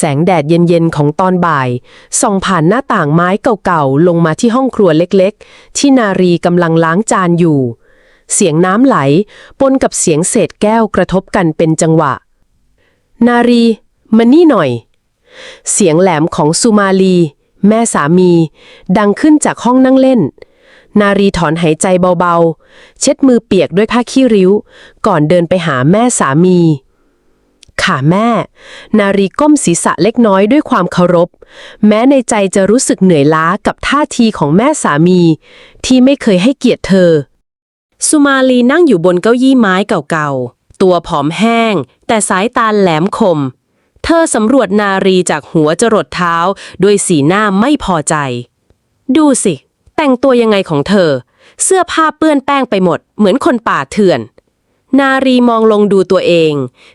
แสงแดดเย็นๆของตอนบ่าย ส่องผ่านหน้าต่างไม้เก่าๆ ลงมาที่ห้องครัวเล็กๆ ที่นารีกำลังล้างจานอยู่ เสียงน้ำไหล ปนกับเสียงเศษแก้วกระทบกันเป็นจังหวะ นารีมานี่หน่อย เสียงแหลมของสุมาลี แม่สามี ดังขึ้นจากห้องนั่งเล่น นารีถอนหายใจเบาๆ เช็ดมือเปียกด้วยผ้าขี้ริ้ว ก่อนเดินไปหาแม่สามี ค่ะแม่ นารีก้มศีรษะเล็กน้อยด้วยความเคารพ แม้ในใจจะรู้สึกเหนื่อยล้ากับท่าทีของแม่สามี ที่ไม่เคยให้เกียรติเธอ สุมาลีนั่งอยู่บนเก้าอี้ไม้เก่าๆ ตัวผอมแห้ง แต่สายตาแหลมคม เธอสำรวจนารีจากหัวจรดเท้าด้วยสีหน้าไม่พอใจ ดูสิ แต่งตัวยังไงของเธอ เสื้อผ้าเปื้อนแป้งไปหมด เหมือนคนป่าเถื่อน นารีมองลงดูตัวเอง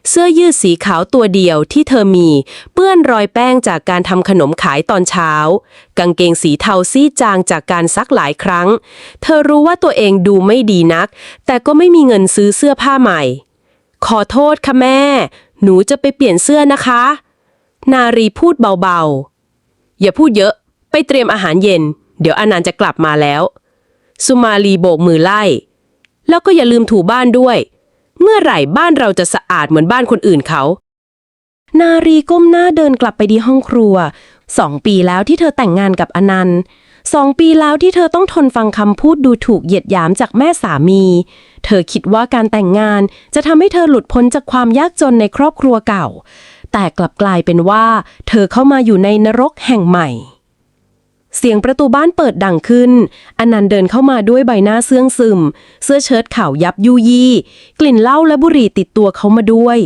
เสื้อยืดสีขาวตัวเดียวที่เธอมี เปื้อนรอยแป้งจากการทำขนมขายตอนเช้า กางเกงสีเทาซีดจางจากการซักหลายครั้ง เธอรู้ว่าตัวเองดูไม่ดีนัก แต่ก็ไม่มีเงินซื้อเสื้อผ้าใหม่ ขอโทษค่ะแม่ หนูจะไปเปลี่ยนเสื้อนะคะ นารีพูดเบาๆ อย่าพูดเยอะ ไปเตรียมอาหารเย็น เดี๋ยวอนันต์จะกลับมาแล้ว สุมาลีโบกมือไล่ แล้วก็อย่าลืมถูบ้านด้วย เมื่อไหร่บ้านเราจะสะอาดเหมือนบ้านคนอื่นเขา นารีก้มหน้าเดินกลับไปที่ห้องครัวสองปีแล้วที่เธอแต่งงานกับอนันต์สองปีแล้วที่เธอต้องทนฟังคำพูดดูถูกเหยียดหยามจากแม่สามี เธอคิดว่าการแต่งงานจะทำให้เธอหลุดพ้นจากความยากจนในครอบครัวเก่า แต่กลับกลายเป็นว่า เธอเข้ามาอยู่ในนรกแห่งใหม่ เสียงประตูบ้านเปิดดังขึ้น อนันต์เดินเข้ามาด้วยใบหน้าเสื่องซึม เสื้อเชิ้ตขาวยับยุยี่ กลิ่นเหล้าและบุหรี่ติดตัวเขามาด้วย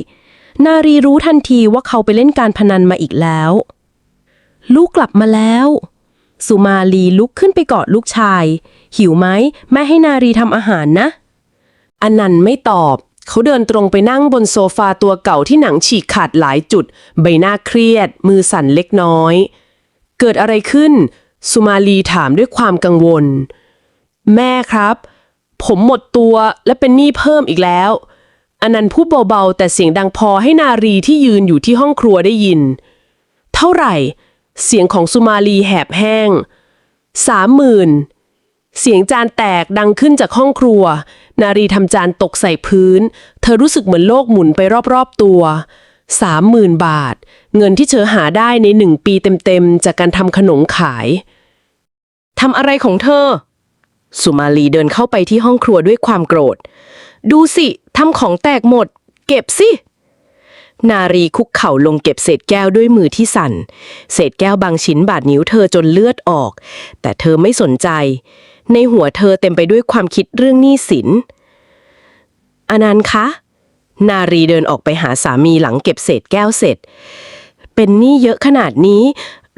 นารีรู้ทันทีว่าเขาไปเล่นการพนันมาอีกแล้ว ลูกกลับมาแล้ว สุมาลีลุกขึ้นไปกอดลูกชาย หิวไหมแม่ให้นารีทำอาหารนะ อนันต์ไม่ตอบเขาเดินตรงไปนั่งบนโซฟาตัวเก่าที่หนังฉีกขาดหลายจุด ใบหน้าเครียด มือสั่นเล็กน้อย เกิดอะไรขึ้น สุมาลีถามด้วยความกังวล แม่ครับ ผมหมดตัวและเป็นหนี้เพิ่มอีกแล้ว อนันต์พูดเบาๆ แต่เสียงดังพอให้นารีที่ยืนอยู่ที่ห้องครัวได้ยิน เท่าไหร่ เสียงของสุมาลีแหบแห้งสามหมื่นเสียงจานแตกดังขึ้นจากห้องครัว นารีทำจานตกใส่พื้น เธอรู้สึกเหมือนโลกหมุนไปรอบๆตัว สามหมื่นบาท เงินที่เธอหาได้ในหนึ่งปีเต็มๆ จากการทำขนมขาย ทำอะไรของเธอ สุมาลีเดินเข้าไปที่ห้องครัวด้วยความโกรธ ดูสิ ทำของแตกหมด เก็บสิ นารีคุกเข่าลงเก็บเศษแก้วด้วยมือที่สั่น เศษแก้วบางชิ้นบาดนิ้วเธอจนเลือดออก แต่เธอไม่สนใจ ในหัวเธอเต็มไปด้วยความคิดเรื่องหนี้สิน อนันต์คะ นารีเดินออกไปหาสามีหลังเก็บเศษแก้วเสร็จ เป็นหนี้เยอะขนาดนี้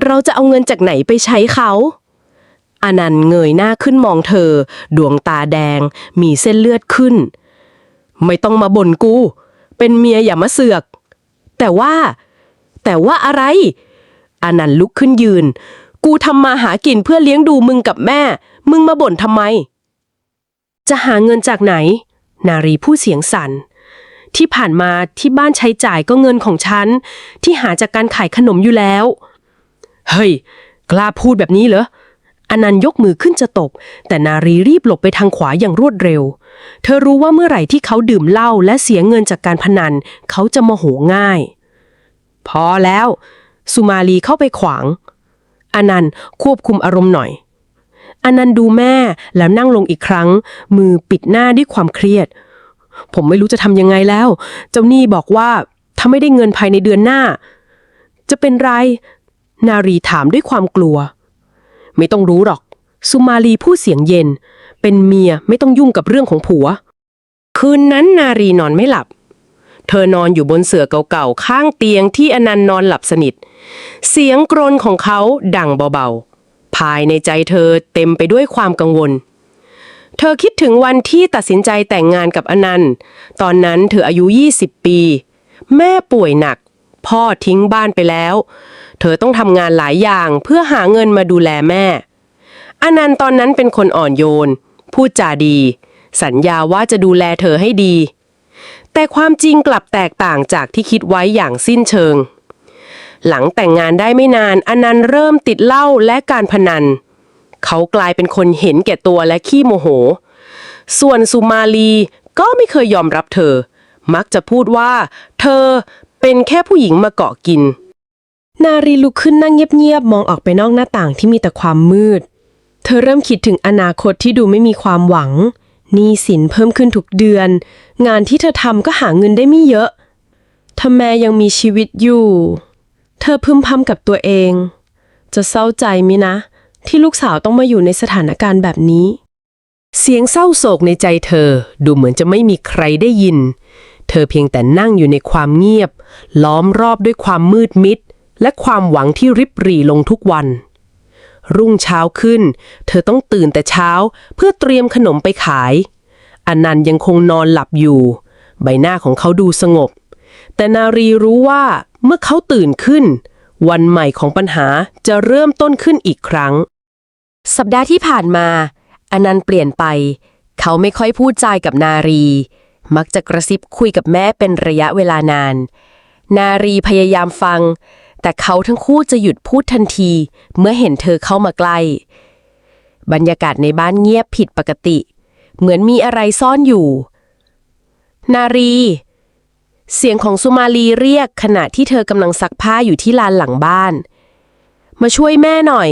เราจะเอาเงินจากไหนไปใช้เขาอนันต์เงยหน้าขึ้นมองเธอ ดวงตาแดง มีเส้นเลือดขึ้น ไม่ต้องมาบ่นกู เป็นเมียอย่ามาเสือก แต่ว่า แต่ว่าอะไรอานันต์ลุกขึ้นยืน กูทำมาหากินเพื่อเลี้ยงดูมึงกับแม่ มึงมาบ่นทำไม จะหาเงินจากไหน นารีผู้เสียงสัน่น ที่ผ่านมาที่บ้านใช้จ่ายก็เงินของฉัน ที่หาจากการขายขนมอยู่แล้ว เฮ้ย กล้าพูดแบบนี้เหรออนันต์ยกมือขึ้นจะตบ แต่นารีรีบหลบไปทางขวาอย่างรวดเร็ว เธอรู้ว่าเมื่อไหร่ที่เขาดื่มเหล้าและเสียเงินจากการพนัน เขาจะโมโหง่าย พอแล้ว สุมาลีเข้าไปขวาง อนันต์ควบคุมอารมณ์หน่อย อนันต์ดูแม่แล้วนั่งลงอีกครั้ง มือปิดหน้าด้วยความเครียด ผมไม่รู้จะทำยังไงแล้ว เจ้าหนี้บอกว่าถ้าไม่ได้เงินภายในเดือนหน้า จะเป็นไร นารีถามด้วยความกลัว ไม่ต้องรู้หรอก สุมาลีผู้เสียงเย็น เป็นเมียไม่ต้องยุ่งกับเรื่องของผัว คืนนั้นนารีนอนไม่หลับ เธอนอนอยู่บนเสื่อเก่าๆ ข้างเตียงที่อนันต์นอนหลับสนิท เสียงกรนของเขาดังเบาๆ ภายในใจเธอเต็มไปด้วยความกังวล เธอคิดถึงวันที่ตัดสินใจแต่งงานกับอนันต์ ตอนนั้นเธออายุ 20 ปี แม่ป่วยหนัก พ่อทิ้งบ้านไปแล้ว เธอต้องทำงานหลายอย่างเพื่อหาเงินมาดูแลแม่ อนันต์ตอนนั้นเป็นคนอ่อนโยน พูดจาดี สัญญาว่าจะดูแลเธอให้ดี แต่ความจริงกลับแตกต่างจากที่คิดไว้อย่างสิ้นเชิง หลังแต่งงานได้ไม่นานอนันต์เริ่มติดเหล้าและการพนัน เขากลายเป็นคนเห็นแก่ตัวและขี้โมโห ส่วนสุมาลีก็ไม่เคยยอมรับเธอ มักจะพูดว่า เธอเป็นแค่ผู้หญิงมาเกาะกิน นารีลุกขึ้นนั่งเงียบๆ มองออกไปนอกหน้าต่างที่มีแต่ความมืด เธอเริ่มคิดถึงอนาคตที่ดูไม่มีความหวังหนี้สินเพิ่มขึ้นทุกเดือน งานที่เธอทำก็หาเงินได้ไม่เยอะถ้าแม่ยังมีชีวิตอยู่ เธอพึมพำกับตัวเอง จะเศร้าใจมินะ ที่ลูกสาวต้องมาอยู่ในสถานการณ์แบบนี้ เสียงเศร้าโศกในใจเธอ ดูเหมือนจะไม่มีใครได้ยิน เธอเพียงแต่นั่งอยู่ในความเงียบ ล้อมรอบด้วยความมืดมิด และความหวังที่ริบหรี่ลงทุกวัน รุ่งเช้าขึ้น เธอต้องตื่นแต่เช้าเพื่อเตรียมขนมไปขายอนันต์ยังคงนอนหลับอยู่ ใบหน้าของเขาดูสงบ แต่นารีรู้ว่าเมื่อเขาตื่นขึ้น วันใหม่ของปัญหาจะเริ่มต้นขึ้นอีกครั้ง สัปดาห์ที่ผ่านมา อนันต์เปลี่ยนไป เขาไม่ค่อยพูดจายกับนารี มักจะกระซิบคุยกับแม่เป็นระยะเวลานาน นารีพยายามฟัง แต่เขาทั้งคู่จะหยุดพูดทันที เมื่อเห็นเธอเข้ามาใกล้ บรรยากาศในบ้านเงียบผิดปกติ เหมือนมีอะไรซ่อนอยู่ นารี เสียงของสุมาลีเรียกขณะที่เธอกำลังซักผ้าอยู่ที่ลานหลังบ้าน มาช่วยแม่หน่อย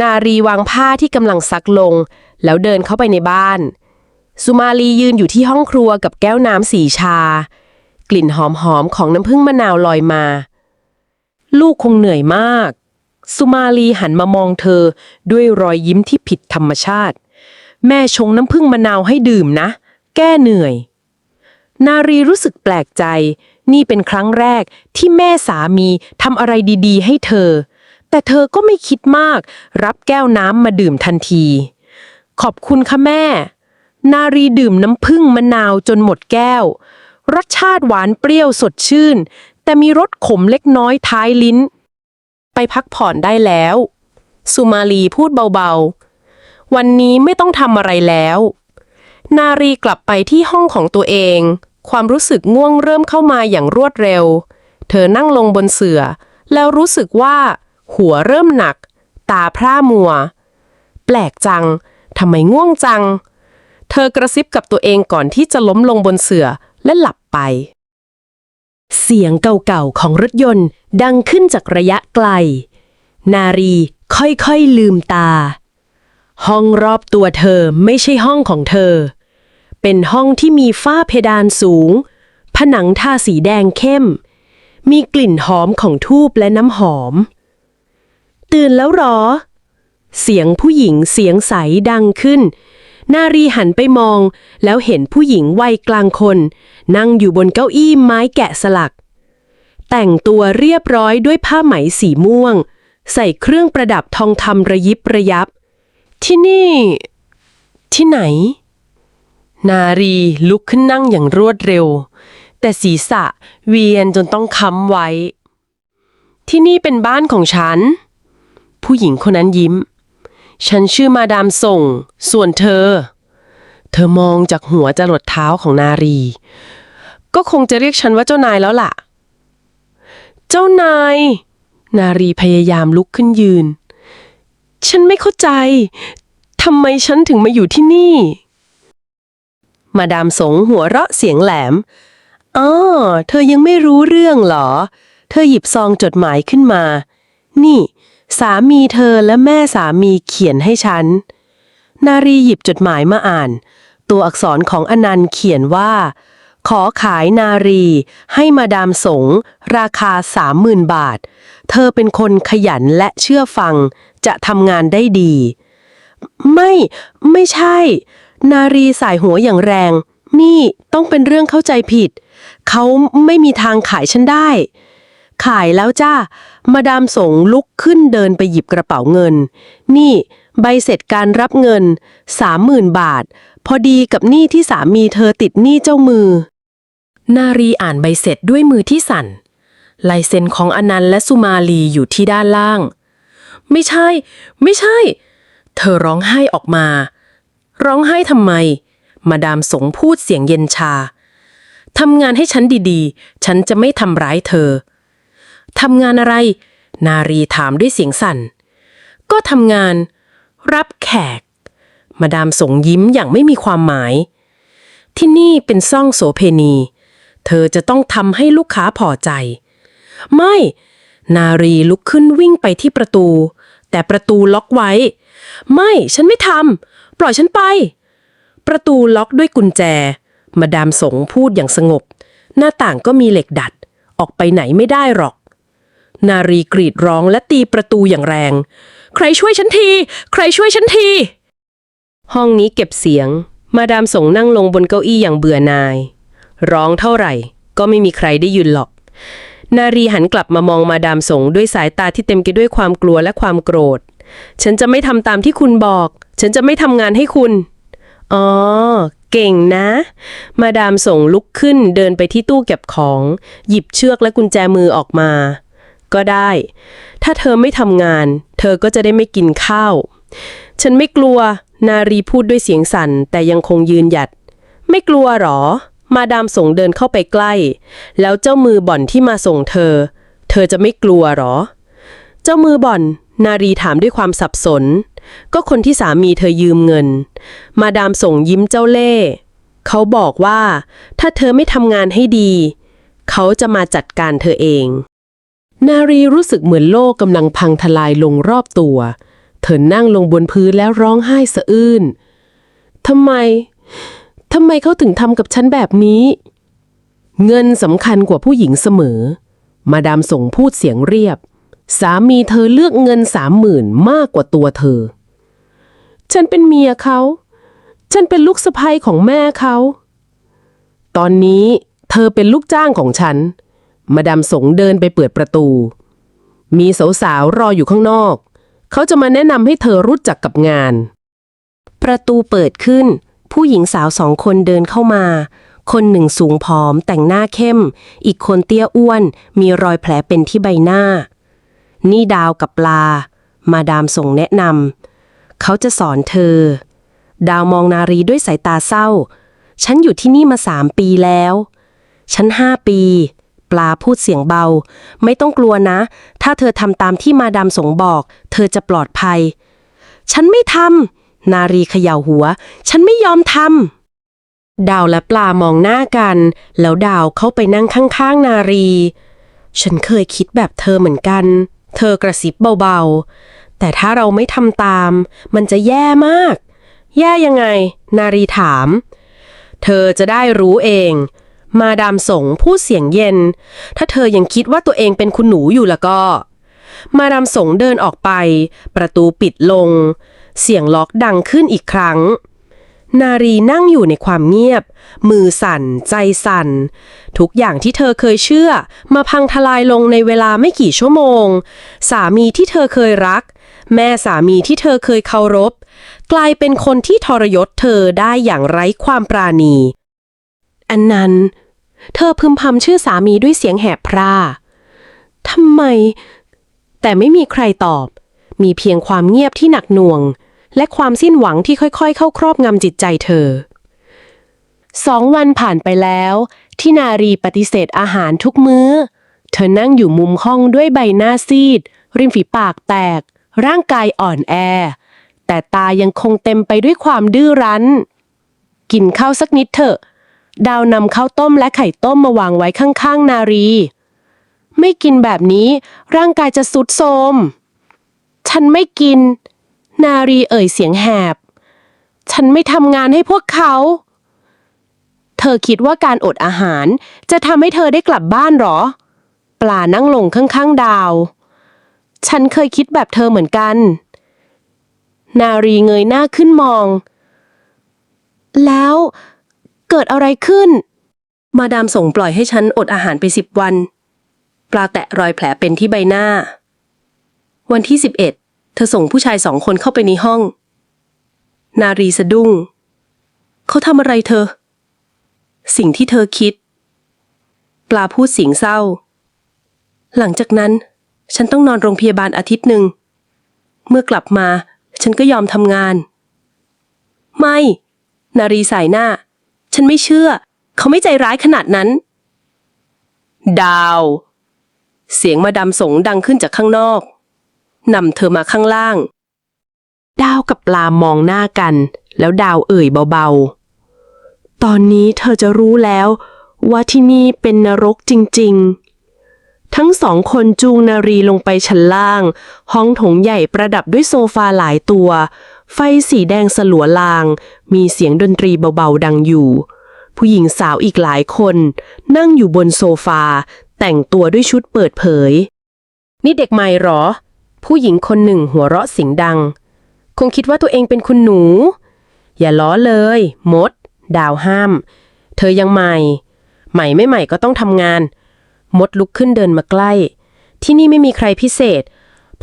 นารีวางผ้าที่กำลังซักลง แล้วเดินเข้าไปในบ้าน สุมาลียืนอยู่ที่ห้องครัวกับแก้วน้ำสีชา กลิ่นหอมๆของน้ำผึ้งมะนาวลอยมา ลูกคงเหนื่อยมาก สุมาลีหันมามองเธอด้วยรอยยิ้มที่ผิดธรรมชาติ แม่ชงน้ำผึ้งมะนาวให้ดื่มนะ แก้เหนื่อย นารีรู้สึกแปลกใจ นี่เป็นครั้งแรกที่แม่สามีทำอะไรดีๆ ให้เธอ แต่เธอก็ไม่คิดมาก รับแก้วน้ำมาดื่มทันที ขอบคุณค่ะแม่ นารีดื่มน้ำผึ้งมะนาวจนหมดแก้ว รสชาติหวานเปรี้ยวสดชื่น แต่มีรสขมเล็กน้อยท้ายลิ้น ไปพักผ่อนได้แล้ว สุมาลีพูดเบาๆ วันนี้ไม่ต้องทำอะไรแล้ว นารีกลับไปที่ห้องของตัวเอง ความรู้สึกง่วงเริ่มเข้ามาอย่างรวดเร็ว เธอนั่งลงบนเสื่อ แล้วรู้สึกว่า หัวเริ่มหนัก ตาพร่ามัว แปลกจังทำไมง่วงจัง เธอกระซิบกับตัวเองก่อนที่จะล้มลงบนเสื่อและหลับไป เสียงเก่าๆของรถยนต์ดังขึ้นจากระยะไกล นารีค่อยๆลืมตา ห้องรอบตัวเธอไม่ใช่ห้องของเธอ เป็นห้องที่มีฝ้าเพดานสูง ผนังทาสีแดงเข้ม มีกลิ่นหอมของทูบและน้ำหอม ตื่นแล้วหรอ เสียงผู้หญิงเสียงใสดังขึ้น นารีหันไปมอง แล้วเห็นผู้หญิงวัยกลางคน นั่งอยู่บนเก้าอี้ไม้แกะสลัก แต่งตัวเรียบร้อยด้วยผ้าไหมสีม่วง ใส่เครื่องประดับทองคำระยิบระยับ ที่นี่ ที่ไหน นารีลุกขึ้นนั่งอย่างรวดเร็ว แต่ศีรษะเวียนจนต้องค้ำไว้ ที่นี่เป็นบ้านของฉัน ผู้หญิงคนนั้นยิ้ม ฉันชื่อมาดามส่ง ส่วนเธอ เธอมองจากหัวจรดเท้าของนารี ก็คงจะเรียกฉันว่าเจ้านายแล้วล่ะ เจ้านาย นารีพยายามลุกขึ้นยืนฉันไม่เข้าใจ ทำไมฉันถึงมาอยู่ที่นี่ มาดามสงหัวเราะเสียงแหลมอ๋อเธอยังไม่รู้เรื่องหรอ เธอหยิบซองจดหมายขึ้นมา นี่ สามีเธอและแม่สามีเขียนให้ฉัน นารีหยิบจดหมายมาอ่าน ตัวอักษรของอนันต์เขียนว่า ขอขายนารี ให้มาดามสงราคาสามหมื่นบาท เธอเป็นคนขยันและเชื่อฟัง จะทำงานได้ดี ไม่ ไม่ใช่ นารีสายหัวอย่างแรง นี่ต้องเป็นเรื่องเข้าใจผิด เขาไม่มีทางขายฉันได้ ขายแล้วจ้า มาดามสงลุกขึ้นเดินไปหยิบกระเป๋าเงิน นี่ ใบเสร็จการรับเงินสามหมื่นบาท พอดีกับหนี้ที่สามีเธอติดหนี้เจ้ามือ นารีอ่านใบเสร็จด้วยมือที่สั่นลายเซ็นของอนันต์และสุมาลีอยู่ที่ด้านล่าง ไม่ใช่ ไม่ใช่ เธอร้องไห้ออกมา ร้องไห้ทำไม มาดามสงพูดเสียงเย็นชา ทำงานให้ฉันดีๆ ฉันจะไม่ทำร้ายเธอ ทำงานอะไร นารีถามด้วยเสียงสั่น ก็ทำงาน รับแขก มาดามสงยิ้มอย่างไม่มีความหมาย ที่นี่เป็นซ่องโสเพณี เธอจะต้องทำให้ลูกค้าพอใจ ไม่ นารีลุกขึ้นวิ่งไปที่ประตู แต่ประตูล็อกไว้ ไม่ฉันไม่ทำปล่อยฉันไป ประตูล็อกด้วยกุญแจ มาดามสงพูดอย่างสงบ หน้าต่างก็มีเหล็กดัด ออกไปไหนไม่ได้หรอก นารีกรีดร้องและตีประตูอย่างแรง ใครช่วยฉันที ใครช่วยฉันที ห้องนี้เก็บเสียง มาดามสงนั่งลงบนเก้าอี้อย่างเบื่อนาย ร้องเท่าไหร่ ก็ไม่มีใครได้ยินหรอกนารีหันกลับมามองมาดามสงด้วยสายตาที่เต็มไปด้วยความกลัวและความโกรธ ฉันจะไม่ทำตามที่คุณบอก ฉันจะไม่ทำงานให้คุณ อ๋อ เก่งนะ มาดามส่งลุกขึ้นเดินไปที่ตู้เก็บของ หยิบเชือกและกุญแจมือออกมา ก็ได้ ถ้าเธอไม่ทำงาน เธอก็จะได้ไม่กินข้าว ฉันไม่กลัว นารีพูดด้วยเสียงสั่น แต่ยังคงยืนหยัด ไม่กลัวหรอ มาดามส่งเดินเข้าไปใกล้ แล้วเจ้ามือบ่อนที่มาส่งเธอ เธอจะไม่กลัวหรอ เจ้ามือบ่อน นารีถามด้วยความสับสน ก็คนที่สามีเธอยืมเงิน มาดามส่งยิ้มเจ้าเล่ เขาบอกว่า ถ้าเธอไม่ทำงานให้ดี เขาจะมาจัดการเธอเอง นารีรู้สึกเหมือนโลกกำลังพังทลายลงรอบตัว เธอนั่งลงบนพื้นแล้วร้องไห้สะอื้นทำไมทำไมเขาถึงทำกับฉันแบบนี้ เงินสำคัญกว่าผู้หญิงเสมอ มาดามส่งพูดเสียงเรียบ สามีเธอเลือกเงินสามหมื่นมากกว่าตัวเธอ ฉันเป็นเมียเขา ฉันเป็นลูกสะใภ้ของแม่เขา ตอนนี้เธอเป็นลูกจ้างของฉัน มาดามสงเดินไปเปิดประตู มีสาวๆรออยู่ข้างนอก เขาจะมาแนะนำให้เธอรู้จักกับงาน ประตูเปิดขึ้น ผู้หญิงสาวสองคนเดินเข้ามา คนหนึ่งสูงผอมแต่งหน้าเข้ม อีกคนเตี้ยอ้วน มีรอยแผลเป็นที่ใบหน้า นี่ดาวกับปลา มาดามส่งแนะนำเขาจะสอนเธอ ดาวมองนารีด้วยสายตาเศร้า ฉันอยู่ที่นี่มาสามปีแล้ว ฉันห้าปี ปลาพูดเสียงเบา ไม่ต้องกลัวนะ ถ้าเธอทำตามที่มาดามสงบอก เธอจะปลอดภัย ฉันไม่ทำนารีเขย่าหัว ฉันไม่ยอมทำดาวและปลามองหน้ากัน แล้วดาวเข้าไปนั่งข้างๆนารี ฉันเคยคิดแบบเธอเหมือนกัน เธอกระซิบเบาๆ แต่ถ้าเราไม่ทำตาม มันจะแย่มาก แย่ยังไง นารีถาม เธอจะได้รู้เอง มาดามสงพูดเสียงเย็น ถ้าเธอยังคิดว่าตัวเองเป็นคุณหนูอยู่แล้วก็ มาดามสงเดินออกไป ประตูปิดลง เสียงล็อกดังขึ้นอีกครั้ง นารีนั่งอยู่ในความเงียบ มือสั่น ใจสั่น ทุกอย่างที่เธอเคยเชื่อ มาพังทลายลงในเวลาไม่กี่ชั่วโมง สามีที่เธอเคยรัก แม่สามีที่เธอเคยเคารพ กลายเป็นคนที่ทรยศเธอได้อย่างไร้ความปราณี อันนั้น เธอพึมพำชื่อสามีด้วยเสียงแหบพร่าทำไม แต่ไม่มีใครตอบ มีเพียงความเงียบที่หนักหน่วง และความสิ้นหวังที่ค่อยๆ เข้าครอบงำจิตใจเธอสองวันผ่านไปแล้ว ที่นารีปฏิเสธอาหารทุกมื้อ เธอนั่งอยู่มุมห้องด้วยใบหน้าซีด ริมฝีปากแตก ร่างกายอ่อนแอ แต่ตายังคงเต็มไปด้วยความดื้อรั้น กินข้าวสักนิดเถอะ ดาวนำข้าวต้มและไข่ต้มมาวางไว้ข้างๆ นารี ไม่กินแบบนี้ ร่างกายจะสุดโทมฉันไม่กิน นารีเอ่ยเสียงแหบ ฉันไม่ทำงานให้พวกเขา เธอคิดว่าการอดอาหารจะทำให้เธอได้กลับบ้านหรอ ปลานั่งลงข้างๆดาว ฉันเคยคิดแบบเธอเหมือนกัน นารีเงยหน้าขึ้นมอง แล้วเกิดอะไรขึ้น มาดามส่งปล่อยให้ฉันอดอาหารไปสิบวัน ปลาแตะรอยแผลเป็นที่ใบหน้า วันที่สิบเอ็ด เธอส่งผู้ชายสองคนเข้าไปในห้อง นารีสะดุ้ง เขาทำอะไรเธอ สิ่งที่เธอคิด ปลาพูดเสียงเศร้า หลังจากนั้น ฉันต้องนอนโรงพยาบาลอาทิตย์หนึ่ง เมื่อกลับมา ฉันก็ยอมทำงาน ไม่ นารีสายหน้า ฉันไม่เชื่อ เขาไม่ใจร้ายขนาดนั้น ดาว เสียงมาดามสงดังขึ้นจากข้างนอก นำเธอมาข้างล่าง ดาวกับปลามองหน้ากัน แล้วดาวเอ่ยเบาๆ ตอนนี้เธอจะรู้แล้วว่าที่นี่เป็นนรกจริงๆ ทั้งสองคนจูงนารีลงไปชั้นล่าง ห้องโถงใหญ่ประดับด้วยโซฟาหลายตัว ไฟสีแดงสลัวลาง มีเสียงดนตรีเบาๆดังอยู่ ผู้หญิงสาวอีกหลายคน นั่งอยู่บนโซฟา แต่งตัวด้วยชุดเปิดเผย นี่เด็กใหม่หรอ ผู้หญิงคนหนึ่งหัวเราะเสียงดัง คงคิดว่าตัวเองเป็นคุณหนู อย่าล้อเลย มด ดาวห้าม เธอยังใหม่ ใหม่ไม่ใหม่ก็ต้องทำงาน มดลุกขึ้นเดินมาใกล้ ที่นี่ไม่มีใครพิเศษ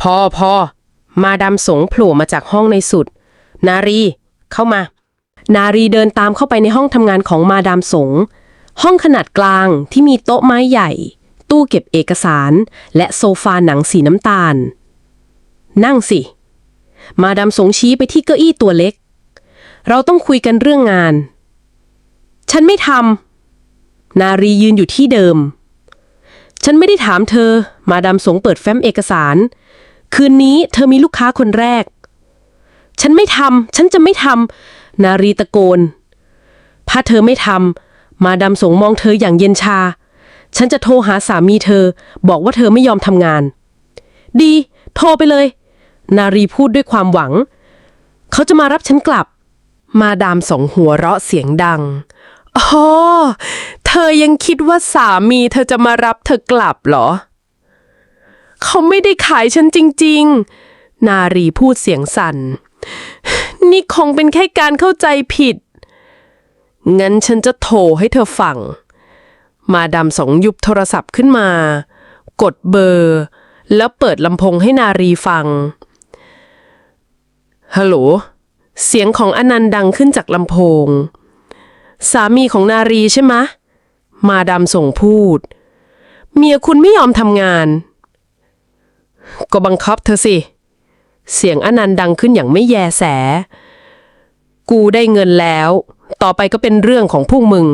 พอพอมาดามสงโผล่มาจากห้องในสุด นารี เข้ามา นารีเดินตามเข้าไปในห้องทำงานของมาดามสง ห้องขนาดกลางที่มีโต๊ะไม้ใหญ่ ตู้เก็บเอกสาร และโซฟาหนังสีน้ำตาล นั่งสิ มาดามสงชี้ไปที่เก้าอี้ตัวเล็ก เราต้องคุยกันเรื่องงาน ฉันไม่ทำ นารียืนอยู่ที่เดิม ฉันไม่ได้ถามเธอ มาดามสงเปิดแฟ้มเอกสาร คืนนี้เธอมีลูกค้าคนแรก ฉันไม่ทำ ฉันจะไม่ทำ นารีตะโกน ถ้าเธอไม่ทำ มาดามสงมองเธออย่างเย็นชา ฉันจะโทรหาสามีเธอ บอกว่าเธอไม่ยอมทำงาน ดี โทรไปเลย นารีพูดด้วยความหวัง เขาจะมารับฉันกลับ มาดามสองหัวเราะเสียงดังอ๋อเธอยังคิดว่าสามีเธอจะมารับเธอกลับเหรอ เขาไม่ได้ขายฉันจริง ๆ นารีพูดเสียงสั่น นี่คงเป็นแค่การเข้าใจผิด งั้นฉันจะโทรให้เธอฟัง มาดามสองยุบโทรศัพท์ขึ้นมา กดเบอร์ แล้วเปิดลำโพงให้นารีฟัง ฮัลโหล เสียงของอนันต์ดังขึ้นจากลำโพง สามีของนารีใช่ไหมะ มาดามส่งพูด เมียคุณไม่ยอมทำงาน ก็บังคับเธอสิ เสียงอนันต์ดังขึ้นอย่างไม่แยแส กูได้เงินแล้ว ต่อไปก็เป็นเรื่องของพวกมึง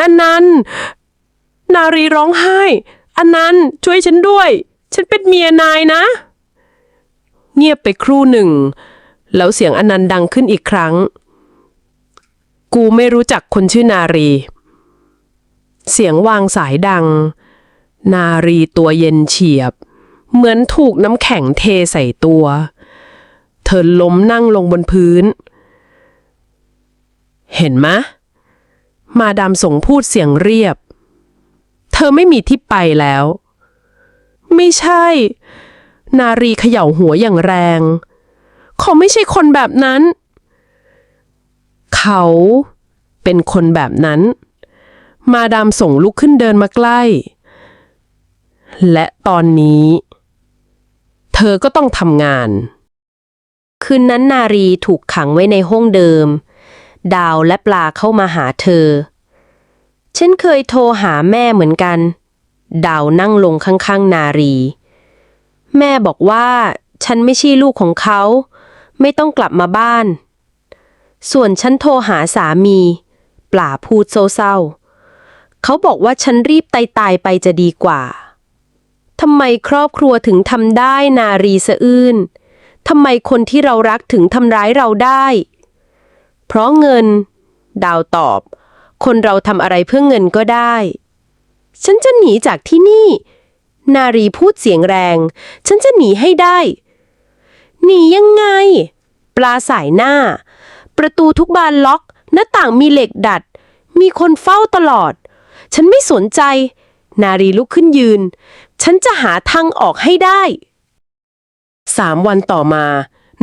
อนันต์ นารีร้องไห้ อนันต์ช่วยฉันด้วย ฉันเป็นเมียนายนะ เงียบไปครู่หนึ่ง แล้วเสียงอนันต์ดังขึ้นอีกครั้ง กูไม่รู้จักคนชื่อนารี เสียงวางสายดัง นารีตัวเย็นเฉียบ เหมือนถูกน้ำแข็งเทใส่ตัว เธอล้มนั่งลงบนพื้น เห็นมะ มาดามส่งพูดเสียงเรียบ เธอไม่มีที่ไปแล้ว ไม่ใช่ นารีเขย่าหัวอย่างแรง เขาไม่ใช่คนแบบนั้น เขาเป็นคนแบบนั้น มาดามส่งลุกขึ้นเดินมาใกล้ และตอนนี้ เธอก็ต้องทำงาน คืนนั้นนารีถูกขังไว้ในห้องเดิม ดาวและปลาเข้ามาหาเธอ ฉันเคยโทรหาแม่เหมือนกัน ดาวนั่งลงข้างๆ นารี แม่บอกว่า ฉันไม่ใช่ลูกของเขา ไม่ต้องกลับมาบ้าน ส่วนฉันโทรหาสามี ปลาพูดเศร้าๆเขาบอกว่าฉันรีบตายตายๆไปจะดีกว่าทำไมครอบครัวถึงทำได้นารีสะอื้นทำไมคนที่เรารักถึงทำร้ายเราได้ เพราะเงิน ดาวตอบ คนเราทำอะไรเพื่อเงินก็ได้ ฉันจะหนีจากที่นี่ นารีพูดเสียงแรง ฉันจะหนีให้ได้ หนียังไง ปลาสายหน้า ประตูทุกบานล็อก หน้าต่างมีเหล็กดัด มีคนเฝ้าตลอด ฉันไม่สนใจ นารีลุกขึ้นยืน ฉันจะหาทางออกให้ได้สามวันต่อมา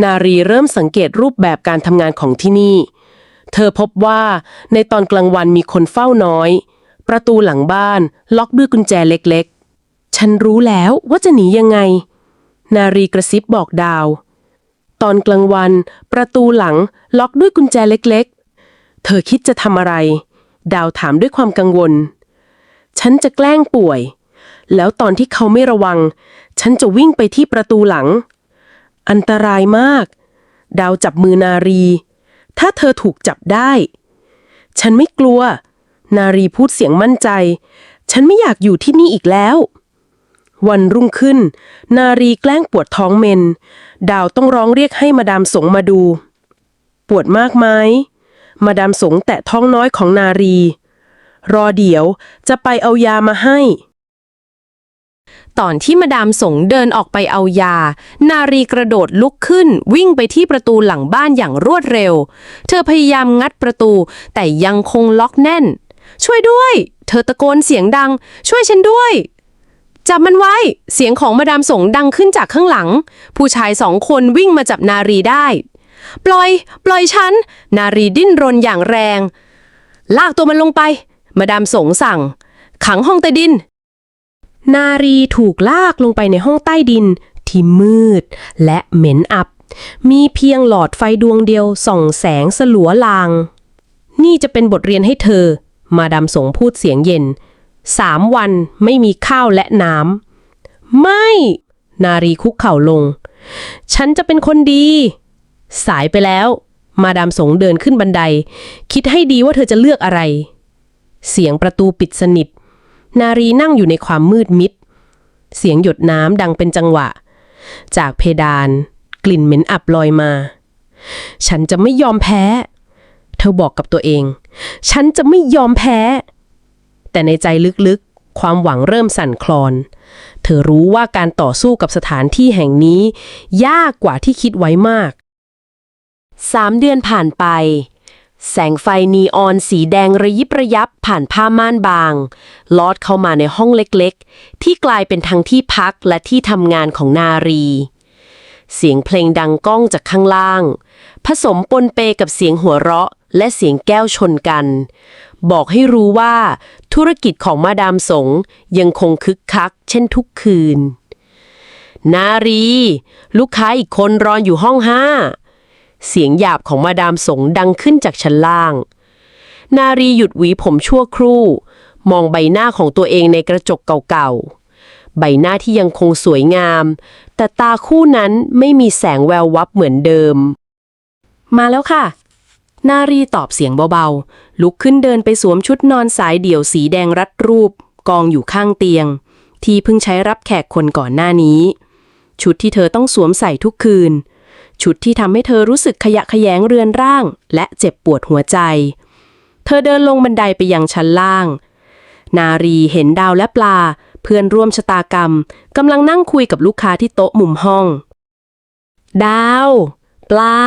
นารีเริ่มสังเกตรูปแบบการทำงานของที่นี่ เธอพบว่าในตอนกลางวันมีคนเฝ้าน้อย ประตูหลังบ้านล็อกด้วยกุญแจเล็กๆ ฉันรู้แล้วว่าจะหนียังไง นารีกระซิบบอกดาว ตอนกลางวัน ประตูหลังล็อกด้วยกุญแจเล็กๆ เธอคิดจะทำอะไร ดาวถามด้วยความกังวล ฉันจะแกล้งป่วย แล้วตอนที่เขาไม่ระวัง ฉันจะวิ่งไปที่ประตูหลัง อันตรายมาก ดาวจับมือนารี ถ้าเธอถูกจับได้ ฉันไม่กลัว นารีพูดเสียงมั่นใจ ฉันไม่อยากอยู่ที่นี่อีกแล้ว วันรุ่งขึ้น นารีแกล้งปวดท้องเมน ดาวต้องร้องเรียกให้มาดามสงมาดู ปวดมากไหมมาดามสงแตะท้องน้อยของนารี รอเดี๋ยวจะไปเอายามาให้ ตอนที่มาดามสงเดินออกไปเอายา นารีกระโดดลุกขึ้น วิ่งไปที่ประตูหลังบ้านอย่างรวดเร็ว เธอพยายามงัดประตู แต่ยังคงล็อกแน่น ช่วยด้วย เธอตะโกนเสียงดัง ช่วยฉันด้วย จับมันไว้ เสียงของมาดามสงดังขึ้นจากข้างหลัง ผู้ชายสองคนวิ่งมาจับนารีได้ ปล่อย ปล่อยฉัน นารีดิ้นรนอย่างแรง ลากตัวมันลงไป มาดามสงสั่ง ขังห้องใต้ดิน นารีถูกลากลงไปในห้องใต้ดิน ที่มืด และเหม็นอับ มีเพียงหลอดไฟดวงเดียวส่องแสงสลัวลาง นี่จะเป็นบทเรียนให้เธอ มาดามสงพูดเสียงเย็น สามวันไม่มีข้าวและน้ำ ไม่ นารีคุกเข่าลง ฉันจะเป็นคนดี สายไปแล้ว มาดามสงเดินขึ้นบันได คิดให้ดีว่าเธอจะเลือกอะไร เสียงประตูปิดสนิท นารีนั่งอยู่ในความมืดมิด เสียงหยดน้ำดังเป็นจังหวะ จากเพดาน กลิ่นเหม็นอับลอยมา ฉันจะไม่ยอมแพ้ เธอบอกกับตัวเอง ฉันจะไม่ยอมแพ้ แต่ในใจลึกๆ ความหวังเริ่มสั่นคลอน เธอรู้ว่าการต่อสู้กับสถานที่แห่งนี้ ยากกว่าที่คิดไว้มากสามเดือนผ่านไป แสงไฟนีออนสีแดงระยิบระยับผ่านผ้าม่านบาง ลอดเข้ามาในห้องเล็กๆ ที่กลายเป็นทั้งที่พักและที่ทำงานของนารี เสียงเพลงดังก้องจากข้างล่าง ผสมปนเปกับเสียงหัวเราะและเสียงแก้วชนกัน บอกให้รู้ว่า ธุรกิจของมาดามสงยังคงคึกคัก เช่นทุกคืน นารี ลูกค้าอีกคนรอนอยู่ห้องห้า เสียงหยาบของมาดามสงดังขึ้นจากชั้นล่าง นารีหยุดหวีผมชั่วครู่ มองใบหน้าของตัวเองในกระจกเก่าๆ ใบหน้าที่ยังคงสวยงาม แต่ตาคู่นั้นไม่มีแสงแวววับเหมือนเดิม มาแล้วค่ะ นารีตอบเสียงเบาๆ ลุกขึ้นเดินไปสวมชุดนอนสายเดี่ยวสีแดงรัดรูป กองอยู่ข้างเตียง ที่เพิ่งใช้รับแขกคนก่อนหน้านี้ ชุดที่เธอต้องสวมใส่ทุกคืน ชุดที่ทำให้เธอรู้สึกขยะแขยงเรือนร่าง และเจ็บปวดหัวใจ เธอเดินลงบันไดไปยังชั้นล่าง นารีเห็นดาวและปลา เพื่อนร่วมชะตากรรมกำลังนั่งคุยกับลูกค้าที่โต๊ะมุมห้อง ดาว ปลา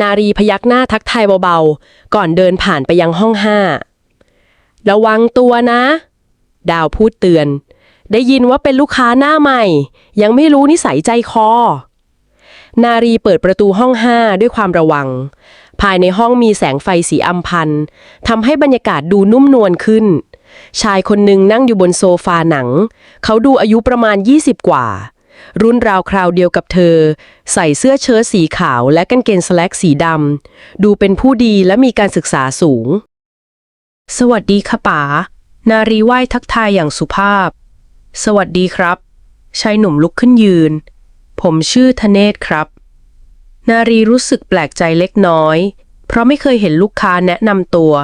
นารีพยักหน้าทักทายเบาๆ ก่อนเดินผ่านไปยังห้องห้า ระวังตัวนะ ดาวพูดเตือน ได้ยินว่าเป็นลูกค้าหน้าใหม่ ยังไม่รู้นิสัยใจคอ นารีเปิดประตูห้องห้าด้วยความระวัง ภายในห้องมีแสงไฟสีอำพันทำให้บรรยากาศดูนุ่มนวลขึ้น ชายคนหนึ่งนั่งอยู่บนโซฟาหนัง เขาดูอายุประมาณ 20 กว่า รุ่นราวคราวเดียวกับเธอ ใส่เสื้อเชิ้ตสีขาวและกางเกงสแลกสีดำดูเป็นผู้ดีและมีการศึกษาสูง สวัสดีค่ะป๋า นารีไหว้ทักทายอย่างสุภาพ สวัสดีครับชายหนุ่มลุกขึ้นยืน ผมชื่อธเนศครับ นารีรู้สึกแปลกใจเล็กน้อย เพราะไม่เคยเห็นลูกค้าแนะนำตัว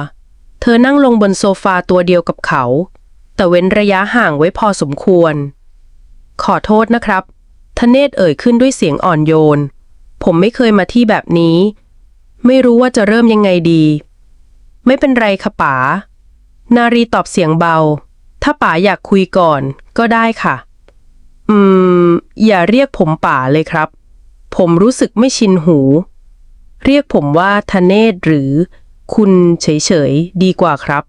เธอนั่งลงบนโซฟาตัวเดียวกับเขา แต่เว้นระยะห่างไว้พอสมควร ขอโทษนะครับธเนศเอ่ยขึ้นด้วยเสียงอ่อนโยน ผมไม่เคยมาที่แบบนี้ ไม่รู้ว่าจะเริ่มยังไงดี ไม่เป็นไรค่ะป๋า นารีตอบเสียงเบา ถ้าป๋าอยากคุยก่อนก็ได้ค่ะ อืม อย่าเรียกผมป๋าเลยครับ ผมรู้สึกไม่ชินหู เรียกผมว่าธเนศหรือ คุณเฉยๆดีกว่าครับ